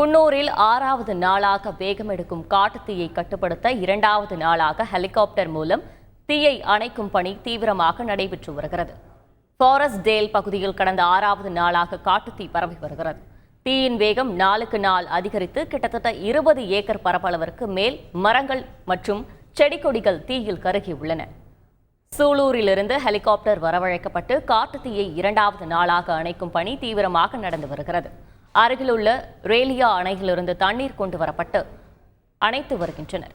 குன்னூரில் ஆறாவது நாளாக வேகமெடுக்கும் காட்டுத்தீயை கட்டுப்படுத்த இரண்டாவது நாளாக ஹெலிகாப்டர் மூலம் தீயை அணைக்கும் பணி தீவிரமாக நடைபெற்று வருகிறது. ஃபாரஸ்ட் டேல் பகுதியில் கடந்த ஆறாவது நாளாக காட்டுத்தீ பரவி வருகிறது. தீயின் வேகம் நாளுக்கு நாள் அதிகரித்து கிட்டத்தட்ட இருபது ஏக்கர் பரப்பளவிற்கு மேல் மரங்கள் மற்றும் செடி கொடிகள் தீயில் கருகியுள்ளன சூலூரிலிருந்து ஹெலிகாப்டர் வரவழைக்கப்பட்டு காட்டுத்தீயை இரண்டாவது நாளாக அணைக்கும் பணி தீவிரமாக நடந்து வருகிறது. அருகிலுள்ள ரேலியா அணையிலிருந்து தண்ணீர் கொண்டு வரப்பட்டு அணைத்து வருகின்றனர்.